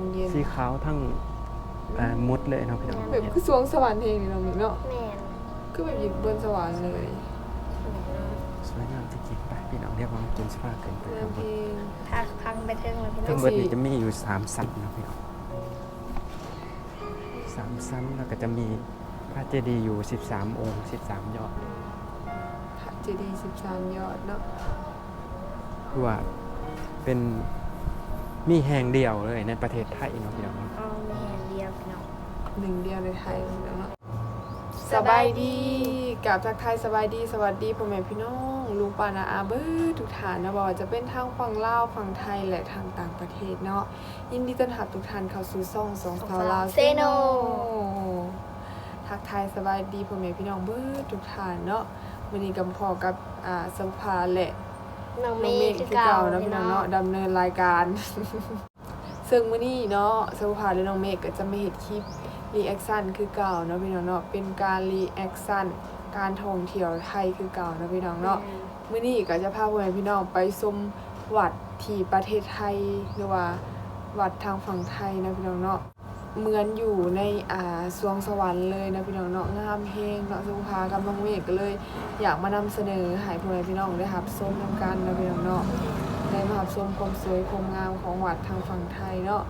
ห้องเย็นสีขาวทั้งอ่ามุดเลยเนาะพี่น้องแบบคือสวงสวรรค์เองนี่เนาะมิกเนาะแม่นคือแบบอยู่บนสวรรค์เลยสวยงามจริงๆไปพี่น้องเรียกว่าจุนสภาเกินไปเรื่คอรังบเพลงถ้าพังไปเทิงแล้วพี่น้ทั้องงหมดนี้จะมีอยู่สามชั้นเนาะพี่น้องสามชั้นแล้วก็จะมีพระเจดีย์อยู่13องค์13ยอด พระเจดีย์13ยอดเนาะคือว่าเป็น มีแห่งเดียวเลยในประเทศไทยเนาะพี่น้องเอาแม่เดียวพี่น้องหนึ่งเดียวในไทยเนาะสสบาบายยดีดีกับทักทายสบายดีสวัสดีพ่อแม่พี่น้องลุงปานาอาเบอร์ทุกฐานนะบอกว่าจะเป็นทางฝั่งลาวฝั่งไทยและทางต่างประเทศเนาะยินดีต้อนรับทุกท่านเข้าสู่ซ่องสองสาวลาวเซโนทักทายสบายดีพ่อแม่พี่น้องเบอร์ทุกท่านเนาะวันนี้กำพอกับอ่าสภาและ น้องน้เมองเมย์ฆคือคือเก่าเก่าเนาะพี่น้องเนาะดำเนินรายการ ซึ่งมื้อนี้เนาะสภาและน้องเมฆก็จะมาเฮ็ดคลิปรีแอคชั่นคือเก่าเนาะพี่น้องเนาะเป็นการรีแอคชั่นการท่องเที่ยวไทยคือเก่าเนาะพี่น้องเนาะมื้อนี้ก็จะพาพ่อแม่พี่น้องไปชมวัดที่ประเทศไทยหรือว่าวัดทางฝั่งไทยนะพี่น้องเนาะ เหมือนอยู่ในอ่าสวงสวรรค์เลยนะพี่น้องเนาะงามเฮงเนาะสุภากับน้องเมฆก็เลย อยากมานำเสนอให้พ่อแม่พี่น้องได้รับชมนำกันนะพี่น้องเนาะได้มารับชมความสวยความงามของวัดทางฝั่งไทยเนาะ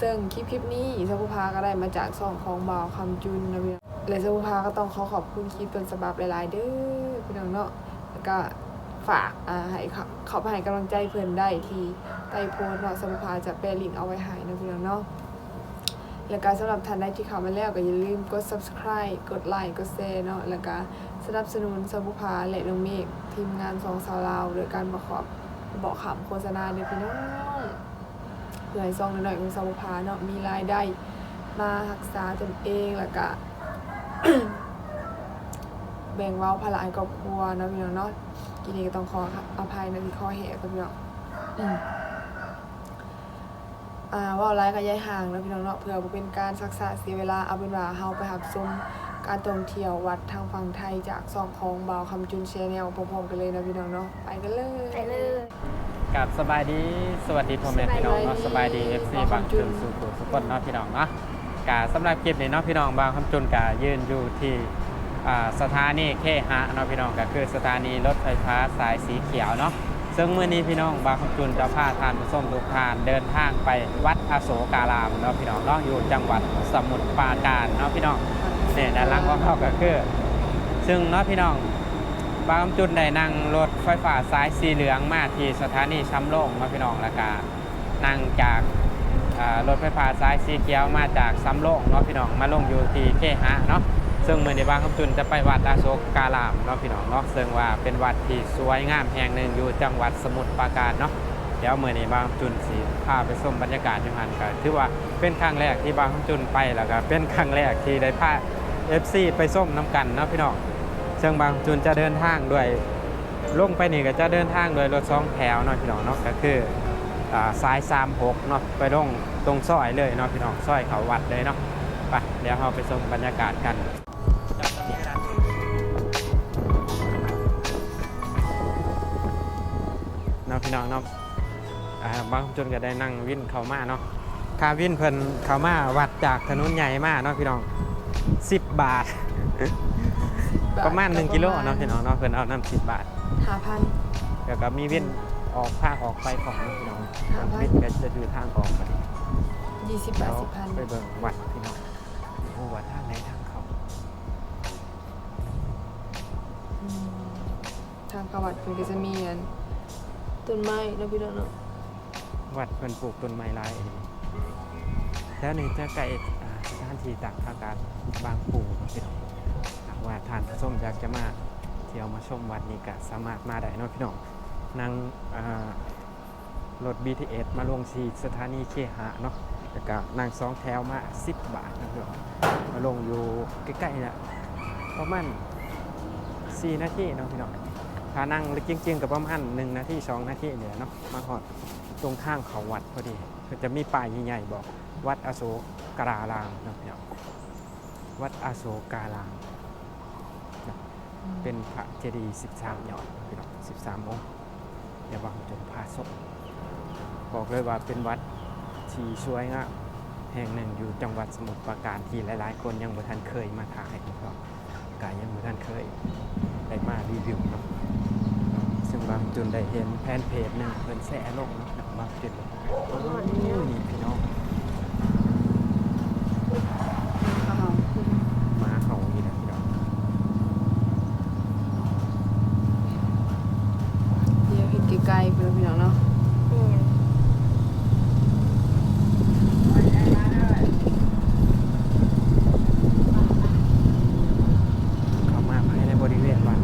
ซึ่งคลิปคลิปนี้สุภาก็ได้มาจากช่องของบ่าวคำจุนนะพี่น้องและสุภาก็ต้องขอขอบคุณคลิปต้นฉบับหลายๆเด้อพี่น้องเนาะแล้วก็ฝากอ่าให้เขาเขาไปให้กำลังใจเพื่อนได้ที่ใต้โพสเนาะสมุภาจะแปลลิงเอาไว้ให้นะพี่น้องเนาะ แล้วก็สำหรับท่านใดที่เข้ามาแล้วก็อย่าลืมกด subscribe กดไลค์กดแชร์เนาะแล้วก็สนับสนุนสมุภาและน้องเมฆทีมงานสองสาวลาวโดยการประกอบบอกขำโฆษณาเด้อพี่น้องเพื่อให้ซองหน่อยๆของสมุภาเนาะมีรายได้มารักษาตนเองแล้วก็แบ่งเว้าภาระให้ครอบครัวเนาะพี่น้องเนาะกินนี้ก็ต้องขออภัยในที่ข้อแหกกับพี่น้อง อืมอ่าเว่าไลฟ์กับยายห่างแล้วพี่น้องเนาะเพื่อบ่เป็นการซักษาเสียเวลาเอาเป็นว่าเฮาไปหับชมการท่องเที่ยววัดทางฝั่งไทยจากสองของบ่าวคำจุนแชนแนลพร้อมๆกันเลยนะพี่น้องเนาะไปกันเลยไปเลย กับสบายดีสวัสดีพ่อแม่พี่น้องเนาะสสบาบายยดีดี FC บางจุนสุขุสุขนเนาะพี่น้องเนาะกาสำหรับคลิปนี้เนาะพี่น้องบางคำจุนกายืนอยู่ที่อ่าสถานีเคหะเนาะพี่น้องก็คือสถานีรถไฟฟ้าสายสีเขียวเนาะ ซึ่งเมื่อนี้พี่น้องบางคำจุนจะพาทานผู้ส้มทุกทานเดินทางไปวัดอโศการามเนาะพี่น้องเนาะอยู่จังหวัดสมุทรปราการเนาะพี่น้องเนี่ยด้านล่างของเขาก็คือ ซึ่งเนาะพี่น้องบางจุดได้นั่งรถไฟฟ้าสายสีเหลืองมาที่สถานีช้ำโล่งมาพี่น้องแล้วก็นั่งจากรถไฟฟ้าสายสีเขียวมาจากซ้ำโล่งเนาะพี่น้องมาลงอยู่ที่เคหะเนาะ ซึ่งเมื่อในบางคำจุนจะไปวัดอาโศกการามเนาะพี่น้องเนาะซึ่งว่าเป็นวัดที่สวยงามแห่งหนึ่งอยู่จังหวัดสมุทรปราการเนาะเดี๋ยวเมื่อในบางคำจุนสีพาไปชมบรรยากาศอยู่หันก็ถือว่าเป็นครั้งแรกที่บางคำจุนไปแล้วก็เป็นครั้งแรกที่ได้พา FC ไปส้มน้ำกันเนาะพี่น้องเชิงบางจุนจะเดินทางด้วยลงไปนี่ก็จะเดินทางโดยรถสองแถวเนาะพี่น้องเนาะก็คืออ่าสาย36เนาะไปลงตรงซอยเลยเนาะพี่น้องซอยเขาวัดเลยเนาะไปเดี๋ยวเราไปชมบรรยากาศกัน พี่น้องเนาะอ่าบางจุนก็ได้นั่งวินเขามาเนาะค่าวินเพิ่นเขามาวัดจากถนนใหญ่มาเนาะพี่น้อง 10 บาท ประมาณ 1กิโลเนาะพี่น้องเนาะเพิ่นเอาน้ำ10 บาทห้าพันแล้วก็มีเว้นออกภาคออกไปของพี่น้องหาพันเว้นก็จะอยู่ทางออกไปยี่สิบแปแล้ดวสิบพันไปเบิ่งวัดพี่น้องโอ้วัดทางไหนทางเขาอืมทางประวัติมันก็จะมีอัน ต้นไม้เนาะพี่น้องเนาะวัดเพิ่นปลูกต้นไม้หลายแล้วนี่จะใกล้อ่าสถานที่ตากอากาศบางปูพี่น้องหากว่าทานผู้ชมอยากจะมาเที่ยวมาชมวัดนี้ก็สามารถมาได้เนาะพี่น้องนั่งรถ BTS มาลงที่สถานีเคหะเนาะแล้วก็นั่งสองแถวมา 10 บาทนะพี่น้องมาลงอยู่ใกล้ๆนี่ยประมาณ4นาทีเนาะพี่น้อง ถ้านั่งจริงๆกับประมาณ1นาที2นาทีเนี่ยเนาะมาหอดตรงข้างเขาวัดพอดีก็จะมีป้ายใหญ่ๆบอกวัดอโศการารามเนาะพี่น้องวัดอโศการามเนาะเป็นพระเจดีย์13ยอดพี่น้อง13องค์เดี๋ยวบางจนพาสกบอกเลยว่าเป็นวัดที่สวยงามแห่งหนึ่งอยู่จังหวัดสมุทรปราการที่หลายๆ คนยังบ่ทันเคยมาถ่ายก็กายยังบ่ทันเคยได้มารีวิวเนาะซึ่งบาง จุดได้เห็นแฟนเพจหนึ่งเพิ่นแสลงเนาะมางจุดเลยนี่พี่น้อง อ้าว มาเห่าอีกนะพี่น้อง เดี๋ยวเห็นไกลๆไปแล้วพี่น้องเนาะ แม่น เข้ามาภายในบริเวณวัด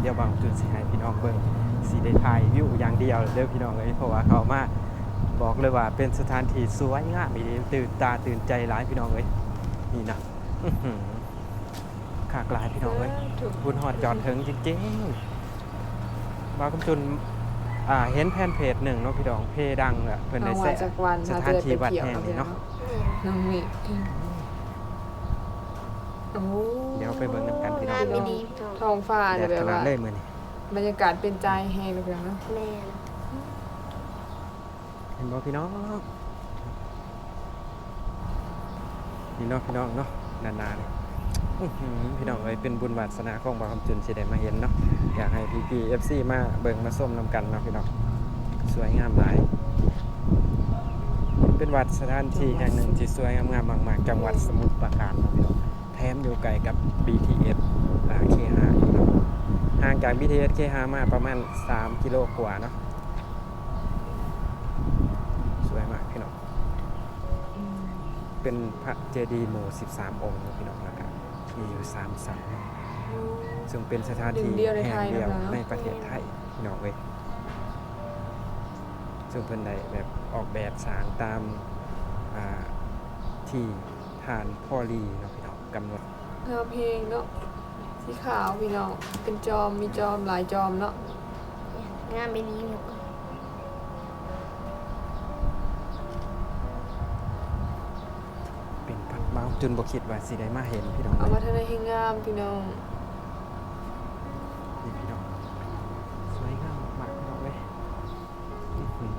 เดี๋ยวบางจุดสิให้พี่ น้องเบิ่งสีได้ถ่ายวิวอย่างเดียวเลยเด้อพี่น้องเลยเพราะว่าเขามาบอกเลยว่าเป็นสถานที่สวยงามอีหลีตื่นตาตื่นใจหลายพี่น้องเลยนี่นะอื้อหือขากหลายพี่น้องเลยถูกบุญหอดจอดถึงจริงๆบางจุดอ่าเห็นแพนเพจหนึ่งเนาะพี่น้องเพดังอะเพิ่นได้เอาแซะมาจากวันสถ้าถานจะที่ได้ไปวัดเที่ยวแห่งเนาะพี่นี้น้องเนาะแม่นน้องเมฆโอ้เดี๋ยวไปเบิ่งนำกันพี่น้องงานไม่ดีพี่น้องท้องฟ้าแดเนี่ยดแบบขนาว่าดเลยมื้อนี้ บรรยากาศเป็นใจแห้งเลยพี่น้องเนาะแม่นเห็นบ่พี่น้องนี่เนาะพี่น้องเนาะนานๆอื้อหือพี่น้องเอ้ยเป็นบุญวาสนาของบ่าวคำจุนสิได้มาเห็นเนาะอยากให้พี่ FC มาเบิ่งมาส้มนำกันเนาะพี่น้องสวยงามหลาย เป็นวัดสถานที่แห่งหนึ่งที่สวยงามๆมากๆจังหวัดสมุทรปราการเนาะพี่น้องแถมอยู่ไกลกับ BTS อ่า K5 อีกเนาะ ห่างจาก BTS K5 มาประมาณ 3 กิโลกว่าเนาะสวยมากพี่น้องอืมเป็นพระเจดีย์หมู่ 13 องค์เนาะพี่น้องนะครับมีอยู่3สันเนาะซึ่งเป็นสถานที่หนึ่งเดียวในไทยแห่งเดียวนะคะในประเทศไทยพี่น้องเว้ยซึ่งเพิ่นได้แบบออกแบบสร้างตามอ่าที่ฐานพ่อรีเนาะพี่น้องกำหนดงามเพลงเนาะ สีขาวพี่น้องเป็นจอมมีจอมหลายจอมเนาะงานไม่ดีพี่น้องเป็นพันบ้าจนบ่คิดว่าสิได้มาเห็นพี่น้องเอาเว้มายทำให้งามพี่น้องนี่พี่น้องสวยงามมากๆพี่น้องเว้ยอื้อหือ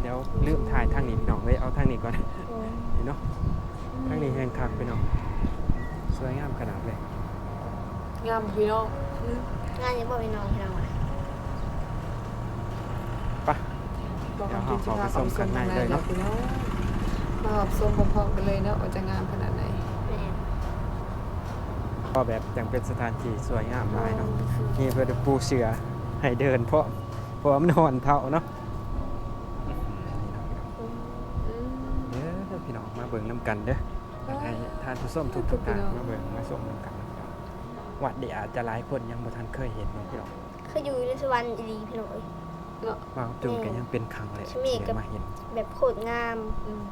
เดี๋ยวลืมถ่ายทางนี้พี่น้องเว้ยเอาทางนี้ก่อนนี่เนาะทางนี้แห่งคักพี่น้องสวยงามขนาดเลย งามพี่น้องงานยังบ่พี่น้องพี่น้องอะปะ บอกเดี๋ยวคำเราที่เข้าไปชมข้างในเลยเนาะพี่น้องมาหอบส้มพร้อมๆกันเลยเนาะว่าจะงามขนาดไหนแม่นก็แบบยังเป็นสถานที่สวยงามหลายเนาะนี่เพื่อปูเสือให้เดินเพราะเพราะว่ามันนอนเท่าเนาะอืมเด้อพี่น้องมาเบิ่งน้ำกันเด้อให้ทานผู้ส้มทุกทุกท่านมาเบิ่งมาส้มน้ำกันนะครับ วัดเดียวอาจจะหลายคนยังบ่ทันเคยเห็นเนาะพี่น้องเคยอยู่ในสวรรค์อีหลีพี่น้องเอ้ยเนาะว่าจุนก็ยังเป็นครั้งแรกใช่ไหมที่กับได้มาเห็น แบบโคตรงามอืม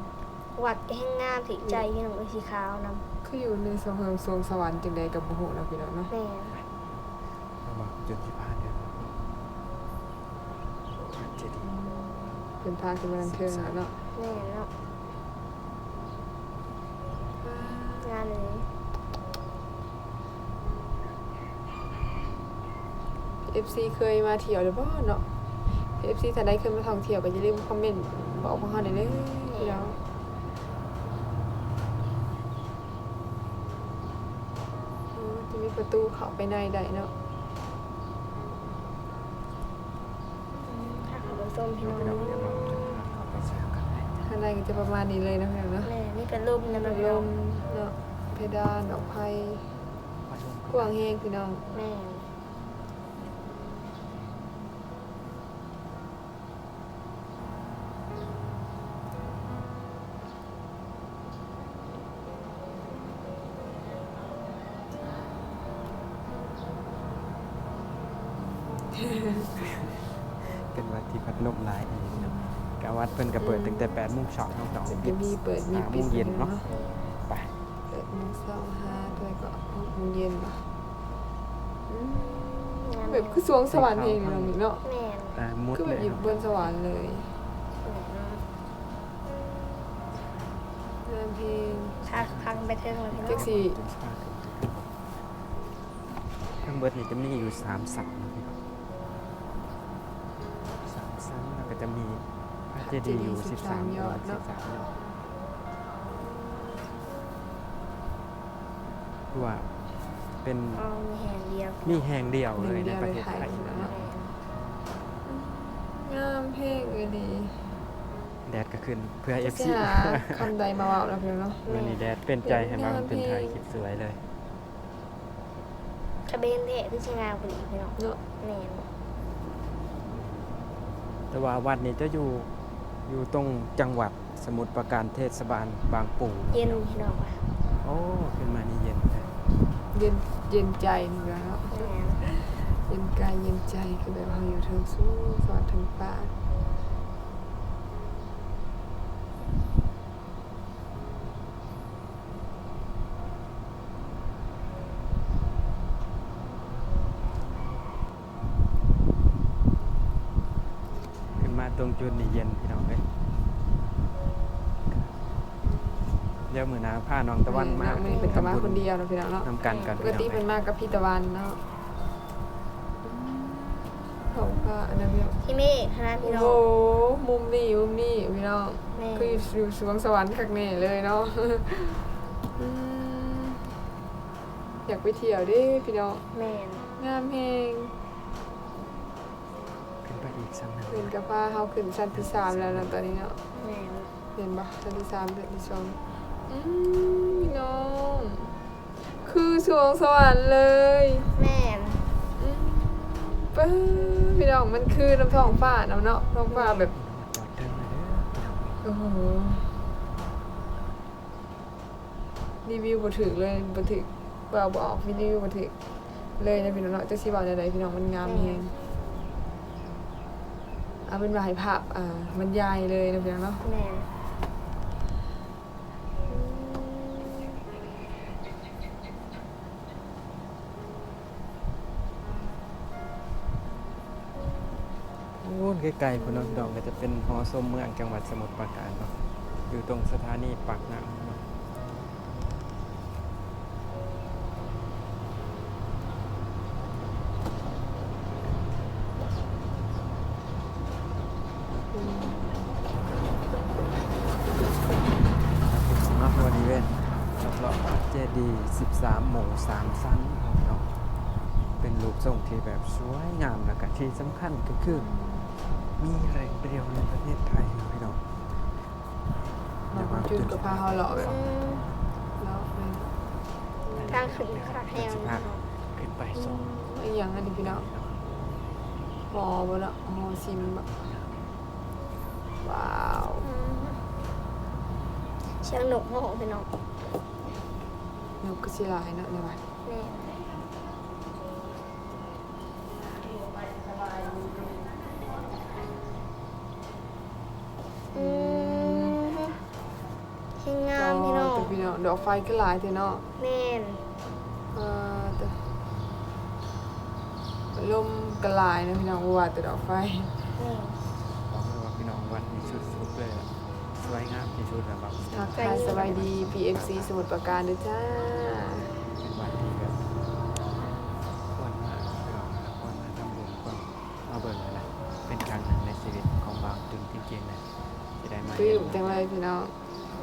วัดก็แห้งงามถึงใจพี่น้องเอ้ยสีขาวนำคืออยู่ในสวรรค์สวงสวรรค์จังใดกับบุหูเนาะพี่น้องเนาะแม่นระหว่างจุนที่พาเดินเจดีย์เป็นพาขึ้นมาทางเทิงแล้วเนาะแม่นเนาะงานเลย เอฟซีเคยมาเที่ยวหรือเปล่าเนาะเอฟซีถ้าได้เคยมาท่องเที่ยวก็อย่าลืมคอมเมนต์บอกพวกเขาหน่อยเด้อพี่น้องโอ้จะมีประตูเข้าไปในได้เนาะถ้าของส้มพี่เดี๋ยวน้องพี่น้องเดี๋ยวเราจะเข้าไปเจอกันได้ข้างในก็จะประมาณนี้เลยนะพี่น้องเนาะแม่นี่เป็นลมนะพัพี่ดลน้องมเนาะเพดานดอกไผ่มาชมกว้างแห้งพี่น้อง แม่ นเป็นวัดที่พัดลมหลายอีกเนาะกะวัดเพิ่นก็เปิดตั้งแต่8โมงเช้าเนาะน้องจะมีเปิดมี5โมปิดงเย็นเนาะไปเปิดโมงเช้าห้าด้วยก็หกโมงเย็นเนาะอืมงานแบบคือสวงสวรรค์เองเนาะนี่เนาะแม่นอ่ามุดคือแบเลบยอยู่เนาะบนสวรรค์เลยแม่นเนาะงานเพลงถ้าพังไปเทิงแล้วพี่น้แท็อกงซี่ ทั้งเบิดนี่จะมีอยู่3สันเนาะพี่น้อง จะมีพระเจดีย์อยู่เจ13ยอดเนาะ13ยอดคือว่าเป็นอ๋อมีแห่งเดียวมีแห่งเดียวเลยแห่งเดีในยวประเทศในไทยไทยเนอะเนาะแม่นงามเพลงเลยดีแดดก็ขึ้นเพื่อจะ FC หาคำใดมาเว่าแล้วเพื่อนเนาะวันนี้แดดเป็นใจให้มาเป็นไทยคลิปสวยเลยกระเบนเทะที่ชงามกว่านี้พี่น้องเนาะแม่น แต่ว่าวัดนี้จะอยู่อยู่ตรงจังหวัดสมุทรปราการเทศบาลบางปูเย็นพี่น้องว่ะโอ้ขึ้นมานี่เย็นเลยเย็นเย็นใจนี่แหละเนาะแม่นเย็นกายเย็นใจคือแบบเราอยู่เทิงสู้สวรรค์ถึงฟ้า ตรงจุดนี่เย็นพี่น้องเอ้ยเดี๋ยวมือหนาผ้าน้องตะวันมาไม่เป็นกรรมาคนเดียวเนาะพี่น้องเนาะนำกันกันปพี่กน้องติเป็นเอ้ยมากกับพี่ตะวันเนาะเขาก็อันนั้นพี่น้องที่เมฆคณะพี่โอ้น้โหองมุมนี้มุมนี้พี่น้องแม่คืออยู่สวงสวรรค์คักแน่เลยเนาะอืมอยากไปเที่ยวเดิพี่น้องแม่นงามแฮงขึ้นไป อีกสักหนึ่งเห็นกับว่าเฮาขึ้นชั้นที่สามแล้วนะตอนนี้เนาะแม่นเห็นปะชั้นที่สามชั้นที่สองอืมพี่น้อง คือสวงสวรรค์เลยแม่นอืมปึ้งพี่น้องมันคือน้ำท้องฟ้าน้ำเนาะท้องฟ้าแบบ จอดเดินมาเด้อพี่น้องโอ้โหรีวิวบ่ถึกเลยบ่ถึกเปล่าบ่ออกรีวิวบ่ถึกเลยนะพี่น้องเนาะจะสิบอกใดๆพี่น้องมันงามแฮง เอาเป็นว่าให้ภาพอ่ามันยายเลยนะพี่น้องเนาะแม่นโอ้นไกลๆพี่น้องพี่น้องก็จะเป็นหอสมเมืองจังหวัดสมุทรปราการเนาะอยู่ตรงสถานีปากน้ำเนาะ อืม เนาะบริเวณรอบๆเจดีย์13 หมู่ 3 ชั้นเนาะ เป็นรูปทรงที่แบบสวยงามแล้วก็ที่สำคัญก็คือ มีแหล่งเดียวในประเทศไทยนะพี่น้องเราก็จุดกับพาเฮาเลาะแบบอืมเลาะเลยทางขึ้นขาแหงสิพี่พาน้องขึ้นไปส่งไอ้หยังอันนี้พี่น้องหอบ่เนาะหอซิมอะว้าวอืมเชียงหนกโหพี่น้องนกก็สิหลายเนาะในวัดแม่น ไฟก็หลายแต่เนาะแม่นเออแต่ลมก็หลายนะพี่น้องว่าแต่ดอกไฟ แม่นบอกเลยว่าพี่น้องวัดนี้สุดๆเลยอะสวยงามที่สุดแล้วแบบทักทายสบายดี PFC สมุทรปราการเด้อจ้า เป็นวัดที่แบบควรมาพี่น้องนะควรมาทำบุญควรมาเบิ่งเลยนะเป็นครั้งหนึ่งในชีวิตของบางจุนจริงๆเลยที่ได้มาปลื้เห็นมจังเลยพี่น้อง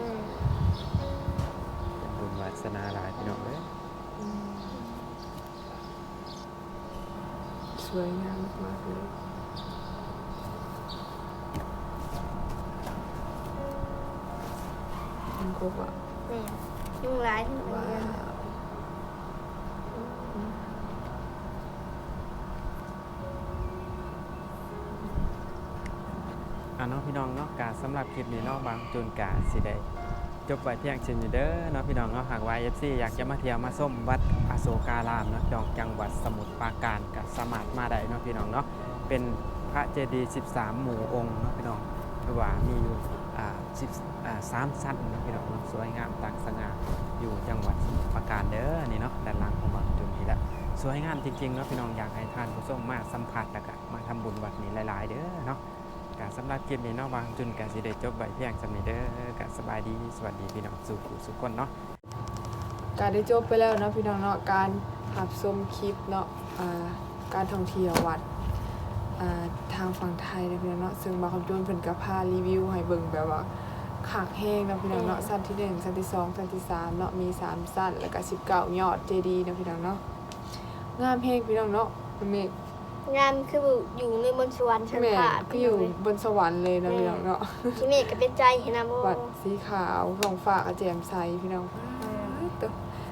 อืม เป็นบุญวาสนาหลายพี่น้องเลย อืมส วยงามมากๆเลยมันครบอะแม่นยุ่งร้ายที่หนูว้าเนี่ยวอะเนาะพี่น้องเนาะกาสำหรับคลิปนี้เนาะบางจุนกาสิได้ จบไว้เพียงเช่นนี้เด้อเนาะพี่น้องเนาะหากว่า FC อยากจะมาเที่ยวมาส้มวัดอโศการามเนาะจองจังหวัดสมุทรปราการก็สมารถมาได้เนาะพี่น้องเนาะเป็นพระเจดีย์13 หมู่องค์เนาะพี่น้องคือว่ามีอยู่อ่า10อ่าสามชั้นเนาะพี่น้องเนาะสวยงามต่างสง่าอยู่จังหวัดสมุทรปราการเด้อนี่เนาะด้านหลังของบางจุนนี่แหละสวยงามจริงๆเนาะพี่น้องอยากให้ท่านผู้ชมมาสัมผัสแล้วก็มาทำบุญวัดนี้หลาย ๆ เด้อเนาะ กาสำหรับคลิปนี้เนาะบางจุนกาสิได้จบใบเพียงสำนีเด้อกาสบายดีสวัสดีพี่น้องสุขุสุขคนเนาะการได้จบไปแล้วเนาะพี่น้องเนาะการหับชมคลิปเนาะการท่องเที่ยววัดทางฝั่งไทยนะพี่น้องเนาะซึ่งบางคำจูนเพิ่นก็พารีวิวให้เบิ่งแบบว่าขากแห้งนะพี่น้องเนาะสั้นที่หนึ่งสั้นที่สองสั้นที่สามเนาะมีสามสั้นแล้วก็สิบเก้ายอดเจดีนะพี่น้องเนาะงามแห้งพี่น้องเนาะเมฆ งามคืออยู่ในบนสวรรค์ชั้นแม่ฟ้าก็อยู่บนสวรรค์เลยนะพี่น้องเนาะที่เมฆก็เป็นใจเห็นนะโมวัดสีขาวท้องฟ้าก็แจ่มใสพี่น้องแต่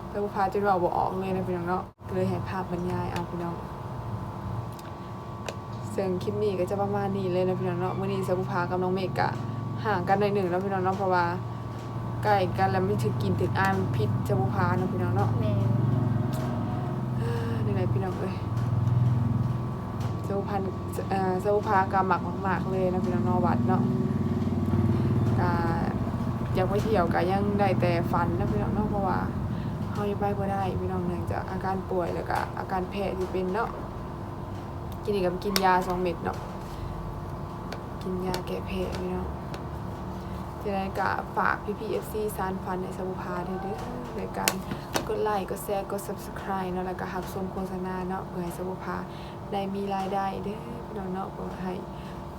แต่ผู้พาจนเราบ่ออกเลยนะพี่น้องเนาะเลยให้ภาพบรรยายเอาพี่น้องซึ่งคลิปนี้ก็จะประมาณนี้เลยนะพี่น้องเนาะมื้อนี้สบุพากับน้องเมฆกะห่างกันหน่อยหนึ่งแล้วพี่น้องเนาะเพราะว่าใกล้กันแล้วไม่ถึงกินถึงอายมันพิษสบุพาเนาะพี่น้องเนาะแม่อ่านี่แหละพี่น้องเอ้ย สบุพันเอ่อสบุพากาหมักมาก ๆ เลยนะพี่น้องนวัดเนาะกายากไปเที่ยวก็ยังได้แต่ฝันนะพี่น้องเนาะเพราะว่าเฮายังไปบ่ได้พี่น้องเนื่องจากอาการป่วยแล้วก็อาการแพ้ที่เป็นเนาะกินอีกกับกินยาสองเม็ดเนาะกินยาแก้แพ้พี่น้องจะได้ก็ฝากพี่พีเอฟซีซานฟันในสมุภาเด้อในการกดไลค์กดแชร์กด subscribe เนาะแล้วก็หักชมโฆษณาเนาะเพื่อให้สมุภา ได้มีรายได้เด้อพี่น้องเนาะเพื่อให้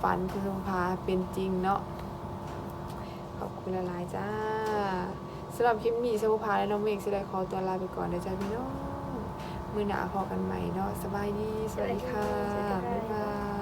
ฝันของสมุภาเป็นจริงเนาะขอบคุณหลายๆจ้าสำหรับคลิปนี้สบุพาและน้องเมฆจะได้ขอตัวลาไปก่อนนะจ๊ะพี่น้องมือหนาพอกันใหม่เนาะสบายดี สวัสดีค่ะ บ๊ายบาย